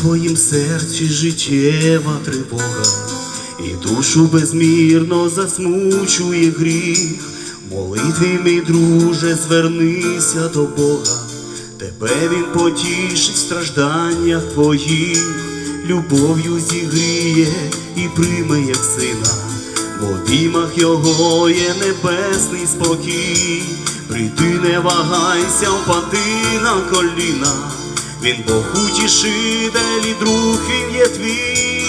твоїм серці життєва тривога, і душу безмірно засмучує гріх. В Молитві, мій друже, звернися до Бога, тебе він потішить в стражданнях твоїх, любов'ю зігріє і прийме як сина. В обіймах його є небесний спокій, прийди, не вагайся, впади на коліна, він Бог утішитель і друг він є твій.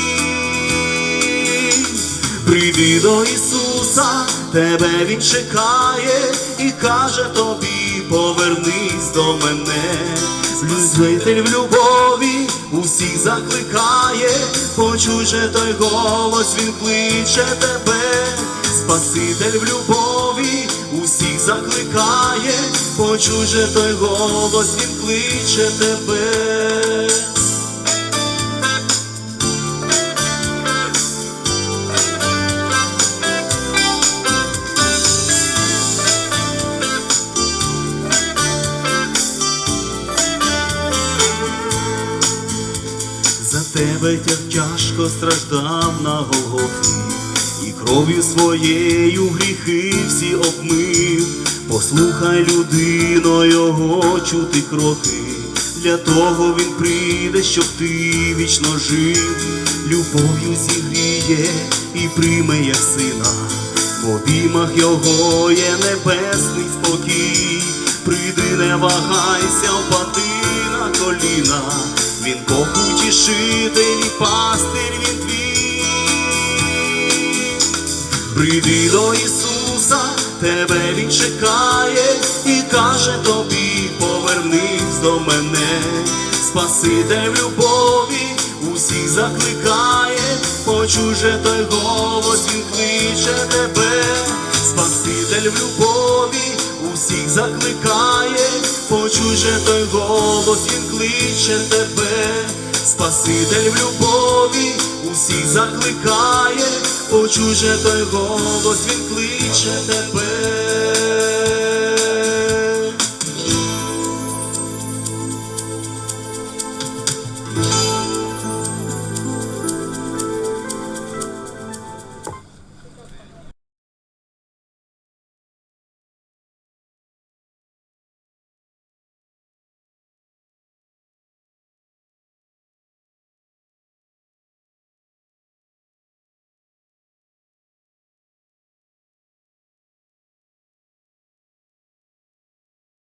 Прийди до Ісуса, тебе Він чекає і каже тобі, повернись до мене. Слюзвитель в любові усіх закликає, почуй же той голос, він кличе тебе, Спаситель в любові усіх закликає, почуй же той голос, він кличе тебе. За тебе тяг тяжко страждав на Голгофі, кров'ю своєю гріхи всі обмив. Послухай людино його чути кроки. Для того він прийде, щоб ти вічно жив, любов'ю зігріє і прийме як сина. В обіймах його є небесний спокій. Прийди, не вагайся, впади на коліна. Він Бог утішитель і пастир він твій. Прийди до Ісуса, тебе Він чекає і каже тобі, повернись до мене, Спаситель в любові усіх закликає, почуй же той голос, він кличе тебе, Спаситель в любові усіх закликає, почуй же той голос, він кличе тебе, Спаситель в любові усіх закликає, почуй же той голос, він кличе тебе.